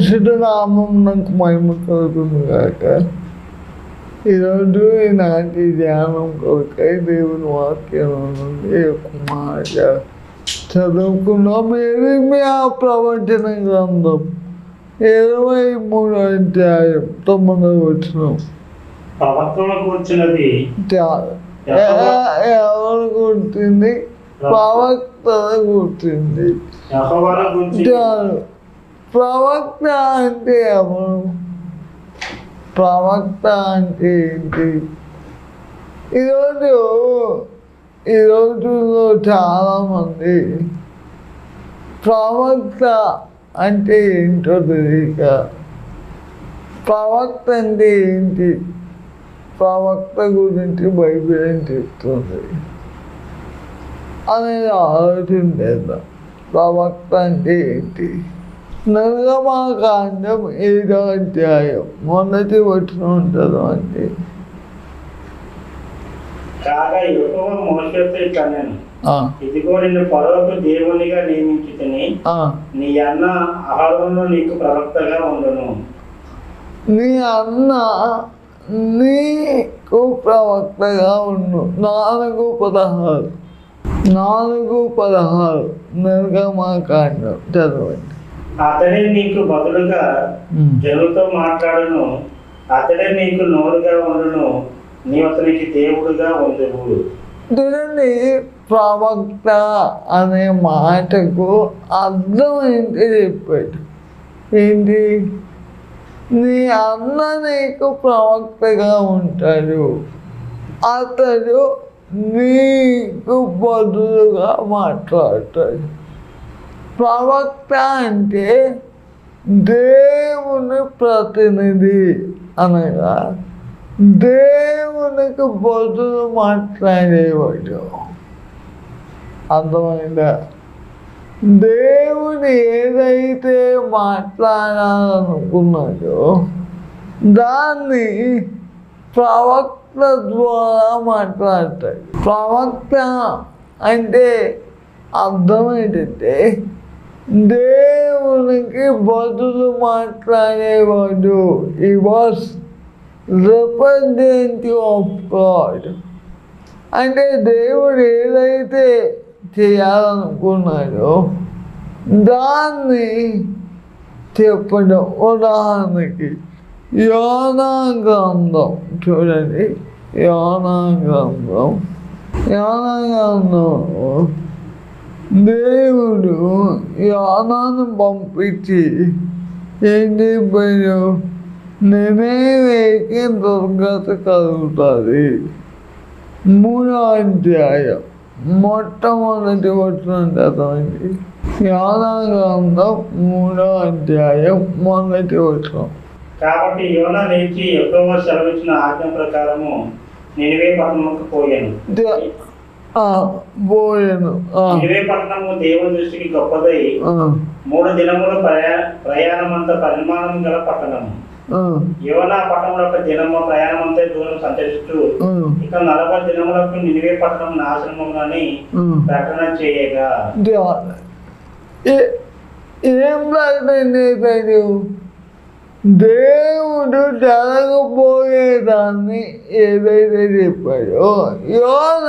పరిశుద్ధ నామం నాకు మహిమ కలుగుతుంది కాక ఈరోజు ఈనాటి ధ్యానం కొరకై దేవుని వాక్యం నుండి ఒక మాట చదువుకున్నాం ఎరిమియా ప్రవచన గ్రంథం? ఇరవై మూడు అధ్యాయం తొమ్మిదవ వచ్చినాం ప్రవక్తను కూర్చున్నది ఎవరు కూర్చుంది ప్రవక్త చాలు ప్రవక్త అంటే ఎవరు? ప్రవక్త అంటే ఏంటి? ఈరోజు ఈ రోజుల్లో చాలామంది ప్రవక్త అంటే ఏంటో తెలియక ప్రవక్త అంటే ఏంటి? ప్రవక్త గురించి బైబిల్ ఏం చెప్తుంది? అనేది ఆలోచన లేదా ప్రవక్త అంటే ఏంటి? నిర్గమాకాండం ఏదో అధ్యాయం మొదటి వచ్చిన ఉంటుంది అంటే కాగా యెహోవా మోషేతో ఇట్లా నేను ఆ, ఇదిగో నిన్ను పొడవకు దేవునిగా నియమించుతని ఆ, నీ అన్న నీకు ప్రవక్తగా ఉండును. నీ అన్న నీకు ప్రవక్తగా ఉండు. నాలుగు పదహారు. నాలుగు పదహారు. నిర్గమాకాండం. చదవండి. అతడే నీకు బదులుగా జనులతో మాట్లాడును. అతడే నీకు నోరుగా ఉండును. నీవు అతనికి దేవుడుగా ఉండువు చూడండి ప్రవక్త అనే మాటకు అర్థం ఏంటి చెప్పాడు? ఏంటి? నీ అన్న నీకు ప్రవక్తగా ఉంటాడు. అతడు నీకు బదులుగా మాట్లాడతాడు. ప్రవక్త అంటే దేవుని ప్రతినిధి అనగా దేవునికి బదులు మాట్లాడేవాడు. అర్థమైందా? దేవుడు ఏదైతే మాట్లాడాలనుకున్నాడో దాన్ని ప్రవక్త ద్వారా మాట్లాడతాడు. ప్రవక్త అంటే అర్థం ఏంటంటే దేవునికి బదులు మాట్లాడేవాడు. ఈ వాస్ రిప్రజెంటివ్ ఆఫ్ గాడ్ అంటే దేవుడు ఏదైతే చేయాలనుకున్నాడో దాన్ని చెప్పడం. ఉదాహరణకి యోనా గ్రంథం చూడండి. యోనా గ్రంథం. యోనా గ్రంథం. దేవుడు యోనాను పంపించి ఏం చెప్పాడు? నేనేవేకి దుర్గత కలుగుతుంది. మూడో అధ్యాయం. మొట్టమొదటి వచ్చిన చదవండి. యోనా గ్రంథం మూడో అధ్యాయం మొదటి వచ్చిన కాబట్టి యోన లేచి ఎక్కువ సెలవిచ్చిన ఆజ్ఞ ప్రకారము నినివే పట్టణముకు పోయాను. పోయాను పట్టణము దేవుని దృష్టికి గొప్పదై మూడు దినముల ప్రయాణమంత పరిమాణం గల పట్టణము. దినము దూరం సంచరిస్తూ ఇక నలభై దినములకు నినివే పట్టణం నాశనమునని ఆ. ప్రకటన చేయగా. ఏ- ప్రకటన దేవుడు జరగబోయేదాన్ని ఏదైతే చెప్పాడో యోన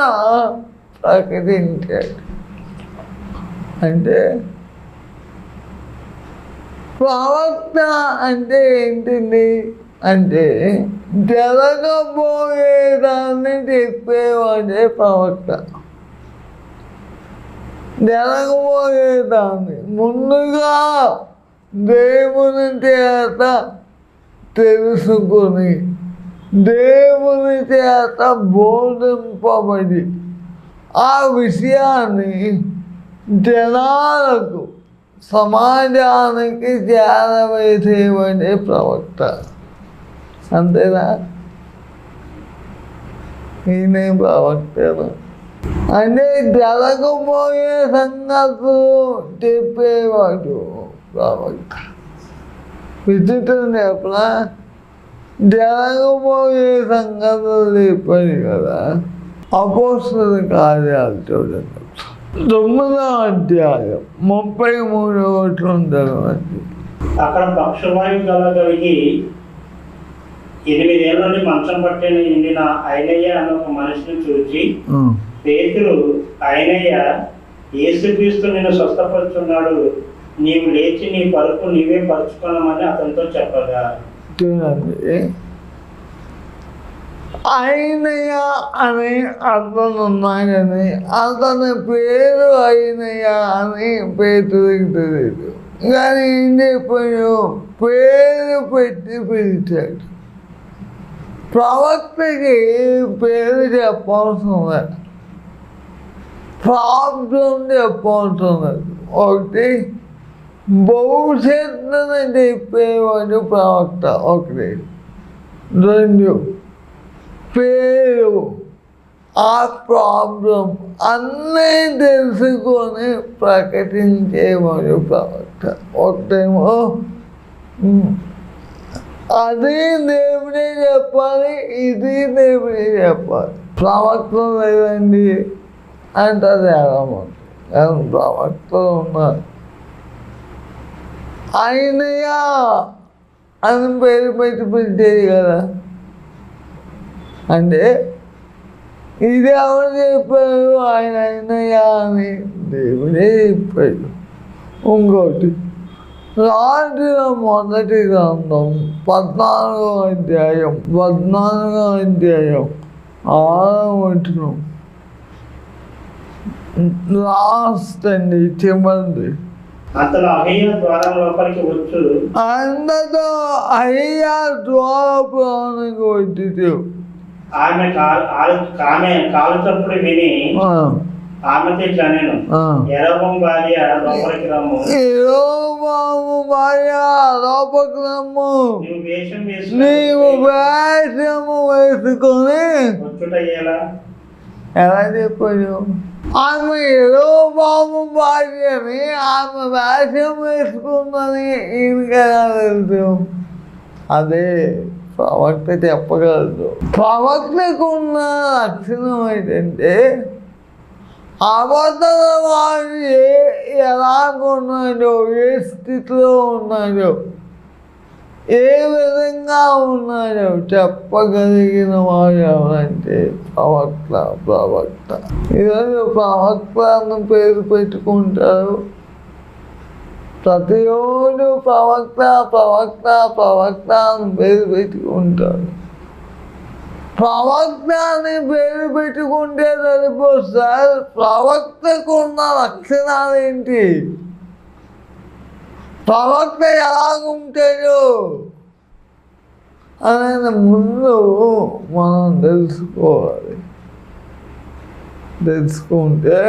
ప్రకటించాడు అంటే ప్రవక్త అంటే ఏంటిది? అంటే జరగబోయేదాన్ని చెప్పేవాడే ప్రవక్త జరగబోయేదాన్ని ముందుగా దేవుని చేత తెలుసుకొని దేవుని చేత బోధింపబడి ఆ విషయాన్ని జనాలకు సమాజానికి చేరవేసేవనే ప్రవక్త అంతేనా ఈయనే ప్రవక్తను అంటే జరగబోయే సంగతులు చెప్పేవాడు ప్రవక్త. విచిత్రం చెప్పలా జరగబోయే సంగతులు చెప్పాడు కదా. అపోస్తుల కార్యాలు చూడండి తొమ్మిదో అధ్యాయం ముప్పై మూడవ చదవండి. అక్కడ పక్షవాయువు గల కలిగి ఎనిమిదేళ్ళ నుండి మంచం పట్టిన ఎండిన ఐలయ్య అనే ఒక మనిషిని చూచి పేతురు ఆయనయ్య యేసుక్రీస్తు నిన్ను స్వస్థపరుచున్నాడు. నీవు లేచి నీ పరుపు నీవే పరుచుకోనమని అతనితో చెప్పగా. చూడండి అయినయ్య అని అతను ఉన్నాడని అతని పేరు అయినయ్య అని పేతుడికి తెలియదు కానీ ఏం చెప్పాడు పేరు పెట్టి పిలిచాడు ప్రవక్తకి పేరు చెప్పాల్సిందే ప్రాబ్లం చెప్పాల్సినది ఒకటి భవిష్యత్తుని చెప్పేవాడు ప్రవక్త ఒకటి రెండు పేరు ఆ ప్రాబ్లం అన్నీ తెలుసుకొని ప్రకటించేవాడు ప్రవక్త ఒకటేమో అది దేవుడే చెప్పాలి ఇది దేవుడే చెప్పాలి. ప్రవక్త లేదండి అంటే అది ఎలా ఉంటుంది ప్రవక్తలు ఉన్నారు ఆయనయా అని పేరు పెట్టి పిలిచేది కదా. అంటే ఇది ఎవరు చెప్పారు ఆయన అయినయా అని దేవుడే చెప్పాడు. ఇంకోటి రాజుల మొదటి గ్రంథం పద్నాలుగో అధ్యాయం పద్నాలుగో అధ్యాయం ఆరో వచ్చినాం లాస్ట్ అండి చివరిది అతను అహయ్య ద్వారం లోపలికి వచ్చు ఆమె కాలు ఆమె కాలు చప్పుడు విని ఆమెతో ఇట్లా నేను ఎరవం భార్య లోపలికి రమ్ము. భార్య నీవు వేసుకుని వేషము వేసుకొని వచ్చుట ఎలా చెప్పాడు? ఆమె ఏదో బాబు భార్యని ఆమె వేషం వేసుకుందని ఈయనకెలా తెలుసు? అదే ప్రవక్త చెప్పగలదు. ప్రవక్తకు ఉన్న లక్షణం ఏంటంటే అబద్ధల వారి ఎలాగున్నాడో ఏ స్థితిలో ఉన్నాడో ఏ విధంగా ఉన్నాడో చెప్పగలిగిన వాడు ఎవరంటే ప్రవక్త ప్రవక్త. ఈరోజు ప్రవక్త అన్న పేరు పెట్టుకుంటారు. ప్రతిరోజు ప్రవక్త ప్రవక్త ప్రవక్త అని పేరు పెట్టుకుంటారు ప్రవక్త అని పేరు పెట్టుకుంటే సరిపోదు ప్రవక్తకు ఉన్న లక్షణాలు ఏంటి? ప్రవక్త ఎలాగుంటాడు అనేది ముందు మనం తెలుసుకోవాలి. తెలుసుకుంటే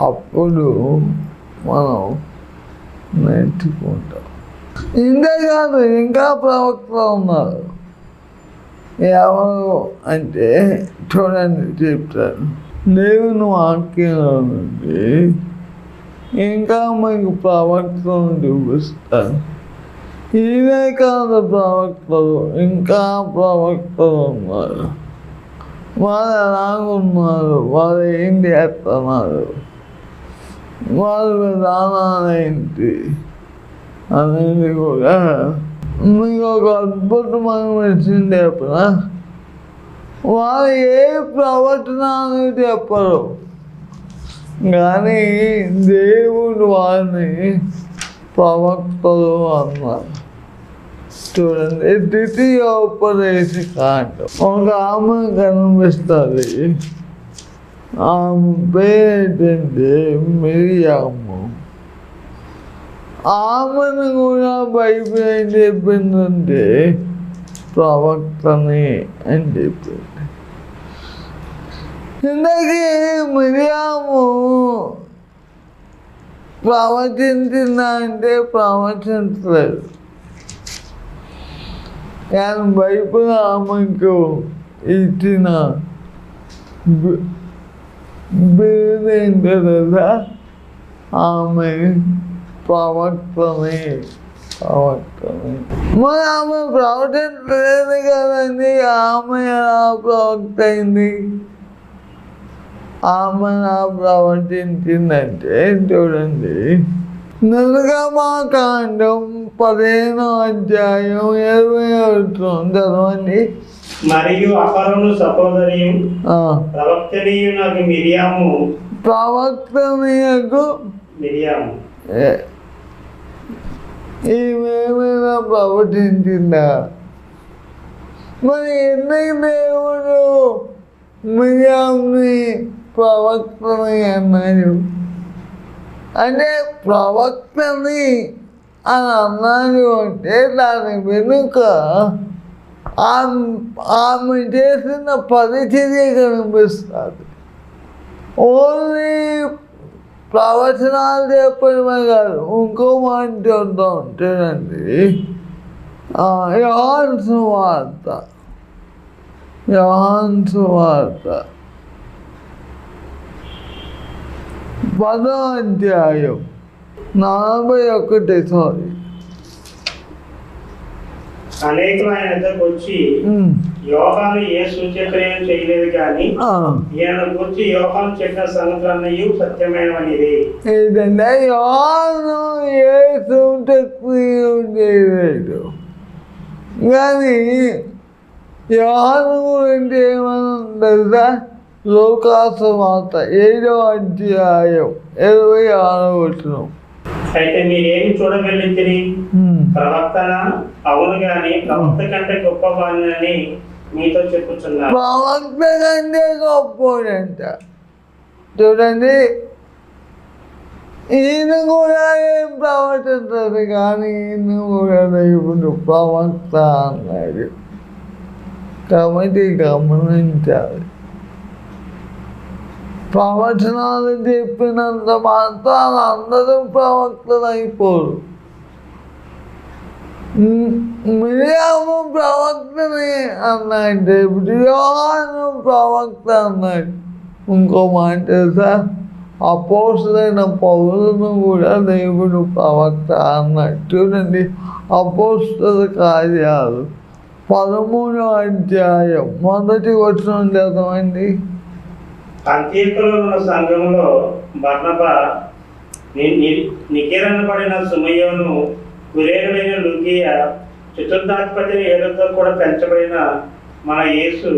అప్పుడు మనం నేర్చుకుంటాం ఇంతేకాదు ఇంకా ప్రవక్తలు ఉన్నారు. ఎవరు అంటే చూడండి చెప్తాను. దేవుని వాక్యంలో నుండి ఇంకా మీకు ప్రవక్తలను చూపిస్తాను. ఇదే కాదు ప్రవక్తలు ఇంకా ప్రవక్తలు ఉన్నారు. వాళ్ళు ఎలాగున్నారు? వాళ్ళు ఏం చేస్తున్నారు? వాళ్ళ విధానాలు అనేది కూడా మీకు ఒక అద్భుతమైన విషయం చెప్పనా? వాళ్ళు ఏ ప్రవచనాలు చెప్పరు. కానీ దేవుడు వారిని ప్రవక్తలు అన్నారు. చూడండి ద్వితీయోపదేశ కాండం. ఒక ఆమె కనిపిస్తుంది. పేరేంటంటే మిరియాము ఆమెను కూడా బైబిల్ ఏం చెప్పిందంటే ప్రవక్తని అని చెప్పింది. ఇందాకే మిరియాము ప్రవచించిందా అంటే ప్రవచించలేదు. కానీ బైబిల్ ఆమెకు ఇచ్చిన బి- ఆమె ప్రవక్తమే ప్రవక్తమే మరి ఆమె ప్రవచించలేదు కదండి ఆమె ఎలా ప్రవక్త అయింది ఆమె నా ప్రవచించిందంటే చూడండి నిర్గమాకాండం పదిహేను అధ్యాయం ఇరవై ఒకటి చదవండి మరియు అపరును సహోదరి ఆ, ప్రవక్తనీయు నాకు మిరియాము. ప్రవక్తనీయకు మిరియాము. ఏ- ఈమెమైనా ప్రవచించిందా మరి ఎందుకు దేవుడు మిరియాన్ని ప్రవక్తని అన్నాడు అంటే ప్రవక్తని అని అన్నాడు అంటే దాని వెనుక ఆమె ఆమె చేసిన పరిచర్య కనిపిస్తుంది. ఓన్లీ ప్రవచనాలు చెప్పడమే కాదు ఇంకో మాట చూద్దాం చూడండి యోహాన్ వార్త. యోహాన్ వార్త. పదో అధ్యాయం. నలభై ఒకటి సారీ. అనేకులు ఆయన ఎద్దకు వచ్చి యోహాను ఏ సూచక్రియం చేయలేదు కానీ ఈయన గురించి యోహాను చెప్పిన సంగతులన్నయు సత్యమైనవనిది యోహాను ఏ సూచక్రియం చేయలేదు. కానీ యోహాను గురించి ఏమన్నా తెలుసా? లోకాసు మాత ఏడో అధ్యాయం ఇరవై ఆరో వచ్చిన అయితే మీరేమి చూడవెళ్ళింది ప్రవక్తన అవును గాని ప్రవక్త కంటే గొప్ప వాణ్ణని మీతో చెప్పుచున్నారు. ప్రవక్త కంటే గొప్పోడంట చూడండి. ఈయన కూడా ఏం ప్రవర్తించదు కానీ ఈయన కూడా ఇప్పుడు ప్రవక్త అన్నాడు. కాబట్టి గమనించాలి. ప్రవచనాలు చెప్పినంత మాత్రాన అందరూ ప్రవక్తలు అయిపోరు మిరియాము ప్రవక్తని అన్నాడు ఇప్పుడు యోహాను ప్రవక్త అన్నాడు. ఇంకో మాట తెలుసా? అపోసులైన పౌరులను కూడా దేవుడు ప్రవక్త అన్నాడు. చూడండి అపోస్తుల కార్యాలు. పదమూడో అధ్యాయం మొదటి వచ్చిన చదవండి. అంత్యకులో సంఘంలో బర్ణబ నికేరణ పడిన సుమయ్యను కురేరుడైన లుకియ చతుర్థాధిపతిని ఏడుతో కూడా పెంచబడిన మన యేసు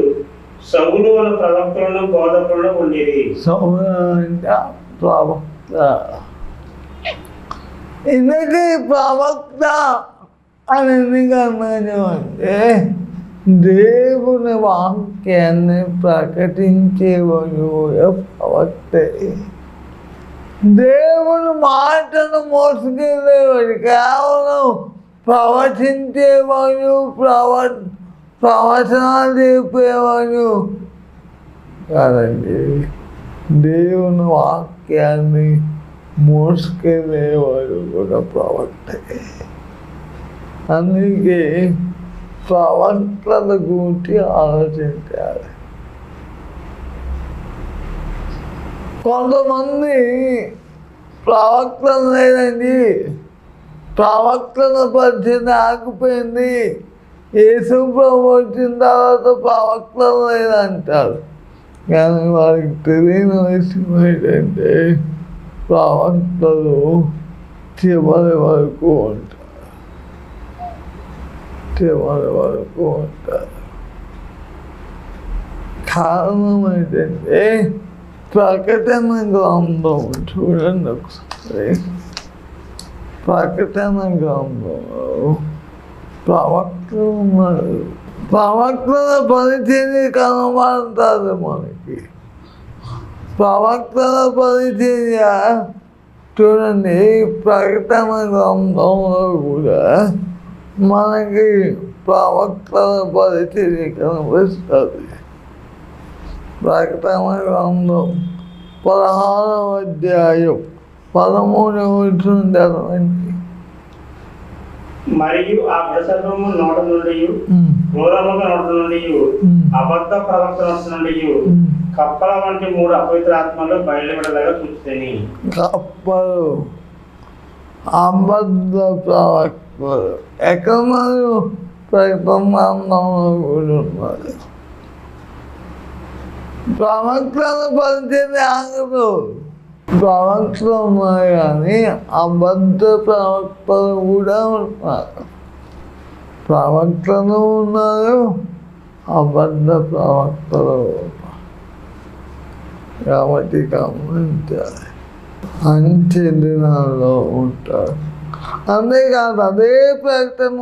సౌలు వల్ల ప్రవక్తలను బోధకులను ఉండేది. ప్రవక్త. ఇందుకే ప్రవక్త అని ఎందుకు అంటే దేవుని వాక్యాన్ని ప్రకటించేవాడు ప్రవక్తే? దేవుని మాటను మోసుకెళ్ళేవాడు కేవలం ప్రవచించేవాడు ప్రవ ప్రవచనాలు చెప్పేవాడు కాదండి. దేవుని వాక్యాన్ని మోసుకెళ్ళేవాడు కూడా ప్రవక్తే అందుకే ప్రవక్తల గురించి ఆలోచించాలి. కొంతమంది ప్రవక్తలు లేదండి. ప్రవక్తల పరిచయం ఆగిపోయింది యేసు ప్రభు వచ్చిన తర్వాత ప్రవక్తలు లేదంటారు. కానీ వారికి తెలియని విషయం ఏంటంటే ప్రవక్తలు చివరి వరకు ఉంటారు. చివరి వరకు ఉంటారు. కారణం ఏంటంటే ప్రకటన గ్రంథం చూడండి ఒకసారి ప్రకటన గ్రంథంలో ప్రవక్తలు ఉన్నారు ప్రవక్తల పరిచర్య కనబడుతుంది మనకి ప్రవక్తల పరిచర్య చూడండి ప్రకటన గ్రంథంలో కూడా మనకి ప్రవక్తల పరిచర్య కనిపిస్తుంది ప్రకటన గ్రంథం పదహారవ అధ్యాయం పదమూడవ చదవండి. మరియు ఆ ప్రసర్వము నోట నుండి క్రూరముఖ నోట నుండి అబద్ధ ప్రవక్త నోట నుండి కప్పల వంటి మూడు అపవిత్ర ఆత్మలు బయలుపడలాగా చూస్తేని కప్పలు అబద్ధ ప్రవక్తలు ఎక్కడున్నారు ప్రకటనలో కూడా ఉన్నారు. ప్రవక్తల పరిచయం ఆగదు. ప్రవక్తలు ఉన్నాయి కానీ అబద్ధ ప్రవక్తలు కూడా ఉన్నారు ప్రవక్తలు ఉన్నారు అబద్ధ ప్రవక్తలు కాబట్టి గమనించాలి. అంచె దినాల్లో ఉంటారు. అంతేకాదు అదే ప్రకటన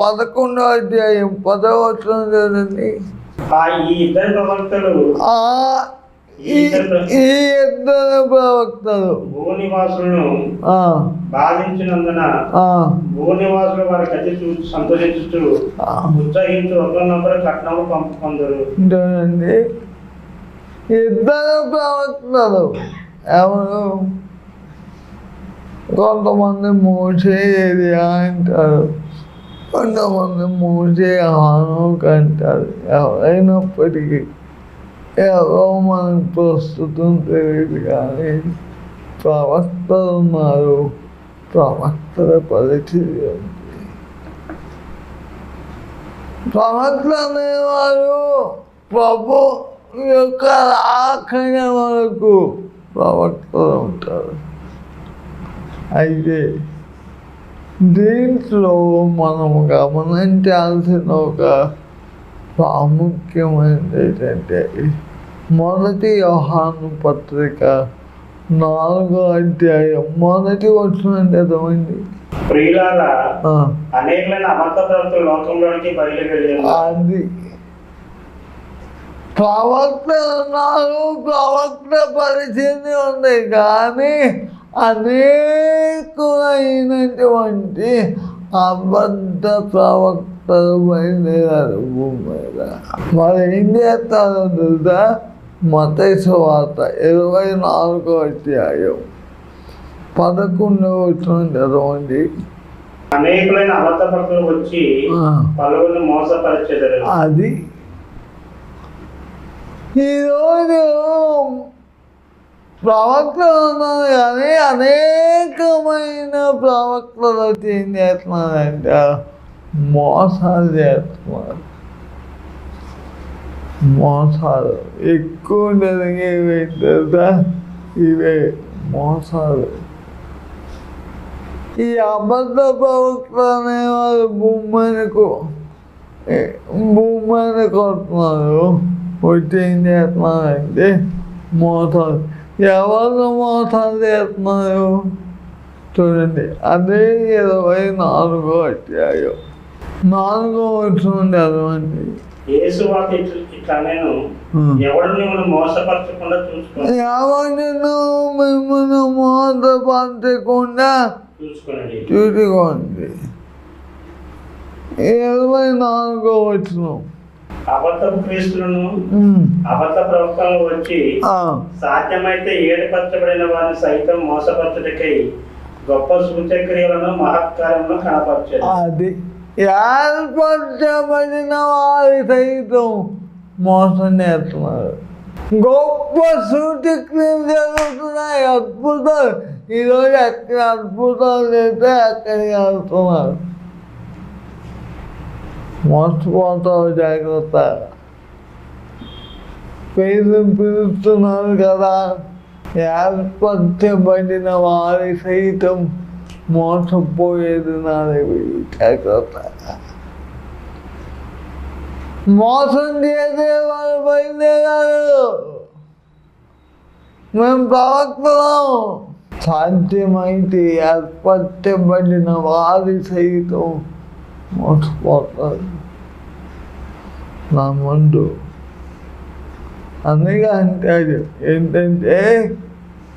పదకొండో అధ్యాయం పదవచనం చూడండి ఈ ఇద్దరు ప్రవక్తలు ఈ ఇద్దరు ప్రవక్తలు. భూనివాసులను ఆ, బాధించినందున ఆ, భూనివాసులు వారి గతి చూసి సంతోషించుతూ ఆ. ఉత్సహించు ఒకరినొకరు కట్నము పంపుకుందరు ఇద్దరు ప్రవక్తలు. ఎవరు? కొంతమంది మోసే ఏరియా అంటారు. కొంతమంది మూసే హానం కంటారు. ఎవరైనప్పటికీ ఎవరో మనకు ప్రస్తుతం తెలియదు కానీ ప్రవక్తలు ఉన్నారు. ప్రవక్తల పరిస్థితి ఉంది ప్రవక్తలు అనేవారు ప్రభు యొక్క రాకడ వరకు ప్రవక్తలు ఉంటారు. అయితే దీంట్లో మనం గమనించాల్సిన ఒక ప్రాముఖ్యమైనది ఏంటంటే మొదటి యోహాను పత్రిక నాలుగో అధ్యాయం మొదటి వచ్చిన చదవండి ప్రియులారా ఆ, అనేకమైన అబద్ధ ప్రవక్తలు లోకంలోనికి బయలు వెళ్ళారు. అది. ప్రవక్త ఉన్నారు ప్రవక్త పరిస్థితి ఉంది కానీ అనేకమైనటువంటి అబద్ధ ప్రవక్తలు బయలుదేరారు భూమి మీద. మరి ఏం చేస్తారో తెలుసా? మత వార్త ఇరవై నాలుగో అధ్యాయం పదకొండవ వచ్చిన చదవండి. అనేకులైన వచ్చి ఆ. పలువురిని మోసపరిచెదరు. అది ఈరోజు ప్రవక్తలు ఉన్నారు కానీ అనేకమైన ప్రవక్తలు వచ్చి ఏం చేస్తున్నారంటే మోసాలు చేస్తున్నారు మోసాలు ఎక్కువ జరిగేవి ఏంటంటే ఇవే మోసాలు ఈ అబద్ధ ప్రవక్తలు అనేవారు భూమికు భూమిని కొడుతున్నారు వచ్చి ఏం చేస్తున్నారంటే మోసాలు ఎవరు మోసాలు చేస్తున్నారు చూడండి అదే ఇరవై నాలుగో అధ్యాయం. నాలుగో వచ్చిన చదవండి ఎవరిను మిమ్మల్ని మోసపరచకుండా చూసుకోండి. ఇరవై నాలుగో వచ్చిన అబద్ధపు క్రీస్తులను అబద్ధ ప్రవక్తలు వచ్చి సాధ్యమైతే ఏడుపరచబడిన వారిని సైతం మోసపరచుటకై గొప్ప సూచక్రియలను మహత్కార్యములను కనపరచారు. అది ఏర్పరచబడిన వారి సైతం మోసం చేస్తున్నారు. గొప్ప సూచక్రియలు జరుగుతున్నాయి. అద్భుతాలు. ఈరోజు ఎక్కడ అద్భుతాలు చేస్తే అక్కడికి వెళ్తున్నారు. మోసపోతావు జాగ్రత్త పేరు పిలుస్తున్నారు కదా ఏర్పరచబడిన వారి సైతం మోసపోయేది నాది జాగ్రత్త మోసం చేసే వారు బయలుదేరారు మేము ప్రవక్తలం సాధ్యమైతే ఏర్పరచబడిన వారి సైతం మోసపోతారు నా ముందు. అందుకే అంటాడు ఏంటంటే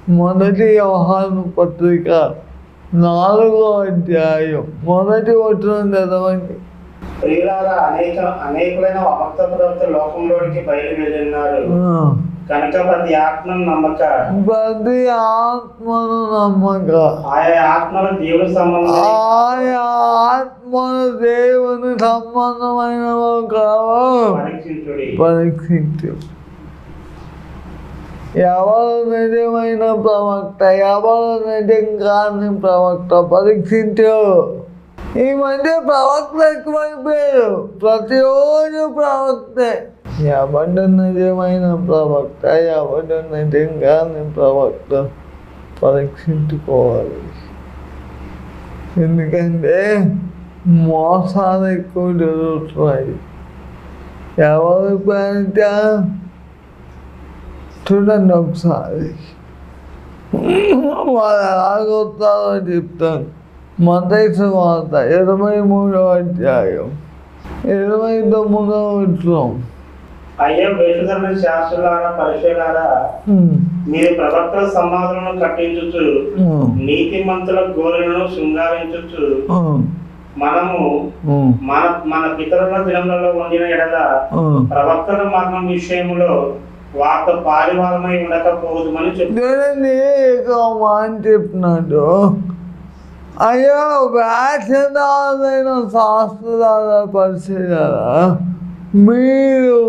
మొదటి వ్యవహారం పత్రిక నాలుగో అధ్యాయం. మొదటి వచ్చిన చదవండి. ప్రియులారా అనేక అనేకులైన అబద్ధ ప్రవక్తలు లోకంలోనికి బయలు వెళ్ళినారు ఆ. కనుక ప్రతి ఆత్మను నమ్మక. ప్రతి ఆత్మను నమ్మక. ఆయా ఆత్మలు దేవుని సంబంధం. ఆయా ఆత్మను దేవుని సంబంధమైన పరీక్షించు. ఎవరు నిజమైన ప్రవక్త ఎవరు నిజం కాని ప్రవక్త పరీక్షించు. ఈ మధ్య ప్రవక్త ఎక్కువైపోయారు ప్రతిరోజు ప్రవక్తే ఎవడు నిజమైన ప్రవక్త ఎవడు నిజంగా నేను ప్రవక్త పరీక్షించుకోవాలి. ఎందుకంటే మోసాలు ఎక్కువ జరుగుతున్నాయి. ఎవరి పేరిట చూడండి ఒకసారి. వాళ్ళు ఎలాగొస్తారో చెప్తాను. మతైసు వార్త ఇరవై మూడవ అధ్యాయం ఇరవై తొమ్మిదవ విషయం అయ్యా వేషధరణ శాస్త్రులారా పరిశీలారా మీరు ప్రవక్తల సమాధులను కట్టించుచు నీతిమంతుల గోరెలను శృంగారించుచు మనము మన మన పితరుల దినములలో వండిన ఎడల ప్రవక్తల మరణం విషయంలో వార్త పారివారమై ఉండకపోదుమని చెప్పి. చెప్తున్నాడు అయ్యో వ్యాసదాలైన శాస్త్రాల పరిశీలన మీరు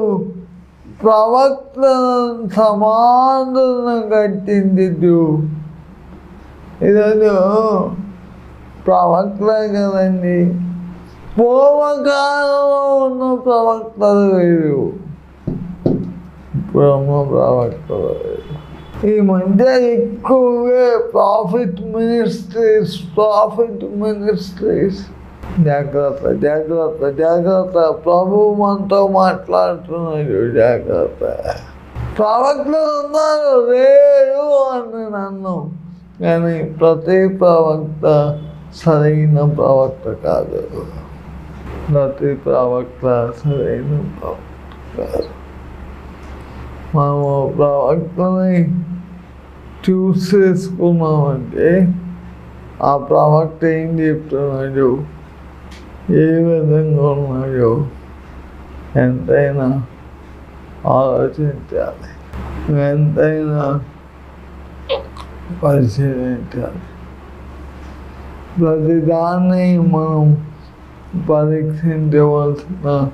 ప్రవక్తలను సమాధానం కట్టింది ఈరోజు ప్రవక్తలే కదండి. పూర్వకాలంలో ఉన్న ప్రవక్తలు వేరు బ్రహ్మ ప్రవక్తలు వేరు ఈ మధ్య ఎక్కువగా ప్రాఫిట్ మినిస్ట్రీస్ ప్రాఫిట్ మినిస్ట్రీస్ జాగ్రత్త జాగ్రత్త జాగ్రత్త. ప్రభు మనతో మాట్లాడుతున్నాడు జాగ్రత్త. ప్రవక్తలు ఉన్నారు లేరు అని నన్ను. కానీ ప్రతి ప్రవక్త సరైన ప్రవక్త కాదు. ప్రతి ప్రవక్త సరైన ప్రవక్త కాదు. మనం ప్రవక్తని చూస్ చేసుకున్నామంటే ఆ ప్రవక్త ఏం చెప్తున్నాడు? ఏ విధంగా ఉన్నాయో ఎంతైనా ఆలోచించాలి. ఎంతైనా పరిశీలించాలి. ప్రతిదాన్ని మనం పరీక్షించవలసిన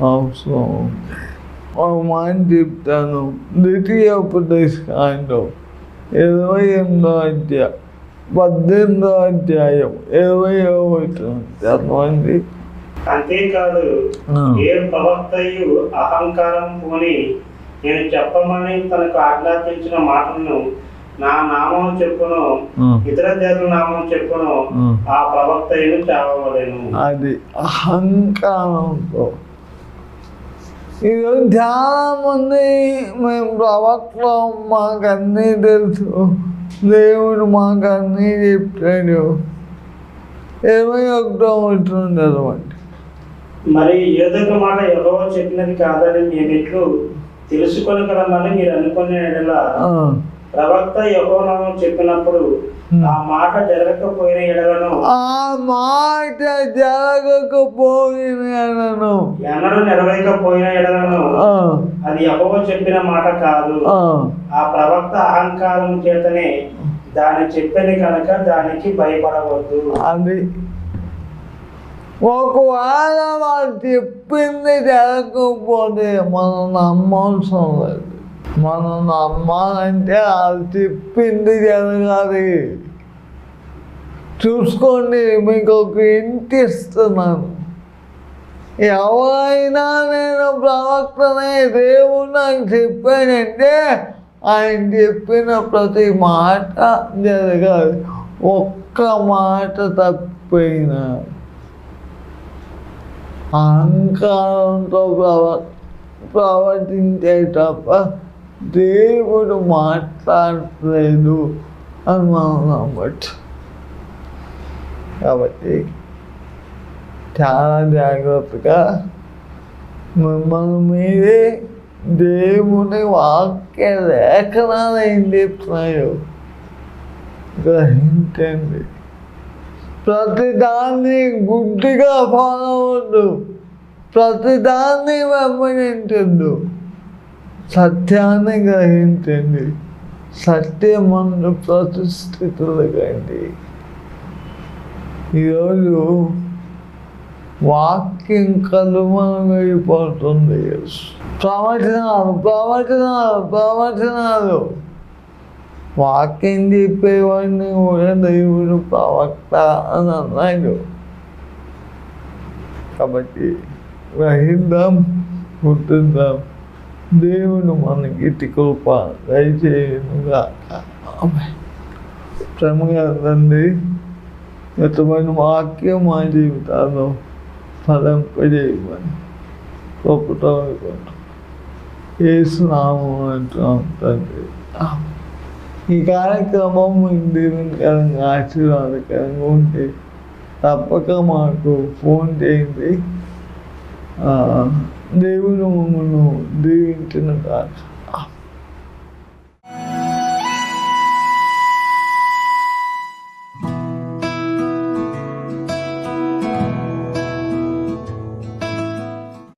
అవసరం ఉంది. ఒక మాట చెప్తాను ద్వితీయ ఉపదేశకాండం ఇరవై ఎనిమిదో అధ్యాయం పద్దెనిమిదో అధ్యాయం ఇరవై ఒకటి చదవండి అంతేకాదు. ఏ ప్రవక్తయు అహంకారం పోని నేను చెప్పమని తనకు ఆజ్ఞాపించిన మాటలను నా నామం చెప్పును. ఇతర దేవతల నామం చెప్పును ఆ. ప్రవక్తయును చావవలెను అది అహంకారంతో ఈరోజు చాలా మంది మేము ప్రవక్తం మాకు అన్నీ తెలుసు దేవుడు మాకు అన్నీ చెప్పాడు ఇరవై ఒకటో వచ్చిన చదవండి మరి ఏదొక మాట ఎవరో చెప్పినది కాదని మేము ఎట్లు తెలుసుకొనగలమని మీరు అనుకునే ప్రవక్త యహోనామం చెప్పినప్పుడు ఆ మాట జరగకపోయిన ఎడలను ఆ మాట జరగకపోయినను ఎన్నడూ నెరవేరకపోయిన ఎడలను అది యహోవ చెప్పిన మాట కాదు. ఆ, ప్రవక్త అహంకారం చేతనే దాని చెప్పని కనుక దానికి భయపడవద్దు. అది ఒకవేళ వాళ్ళు చెప్పింది జరగకపోతే మనం నమ్మవసరం లేదు. మనం నమ్మాలంటే అది చెప్పింది జరగాలి చూసుకోండి మీకు ఒక ఇంటి ఇస్తున్నాను. ఎవరైనా నేను ప్రవక్తనే దేవుడు నాకు చెప్పానంటే ఆయన చెప్పిన ప్రతి మాట జరగాలి. ఒక్క మాట తప్పిపోయినా అహంకారంతో ప్రవ ప్రవర్తించే తప్ప దేవుడు మాట్లాడలేదు అని మనం నమ్మచ్చు. కాబట్టి చాలా జాగ్రత్తగా మిమ్మల్ని మీరే దేవుని వాక్య లేఖనాలు ఏం చెప్తున్నాయో గ్రహించండి. ప్రతిదాన్ని గుడ్డిగా ఫాలో అవ్వద్దు. ప్రతిదాన్ని వెంబడించద్దు. సత్యాన్ని గ్రహించండి. సత్యమందు ప్రతిష్ఠితులు కండి ఈరోజు వాక్యం కలుమనమైపోతుంది ప్రవచనాలు ప్రవచనాలు ప్రవచనాలు. వాక్యం చెప్పేవాడిని కూడా దేవుడు ప్రవక్త అని అన్నాడు. కాబట్టి గ్రహిద్దాం గుర్తిద్దాం. దేవుడు మనకి ఇటు కృప దయచేయనుగా శ్రమ కదండి గతమైన వాక్యం మా జీవితాల్లో ఫలింపజేయమని గొప్పతో ఏసునామం అంటున్నాం తండ్రి. ఈ కార్యక్రమం మీకు దీవెనకరంగా ఆశీర్వాదకరంగా ఉంటే తప్పక మాకు ఫోన్ చేయండి. దేవుడు మమ్మల్ని దీవించిన కాదు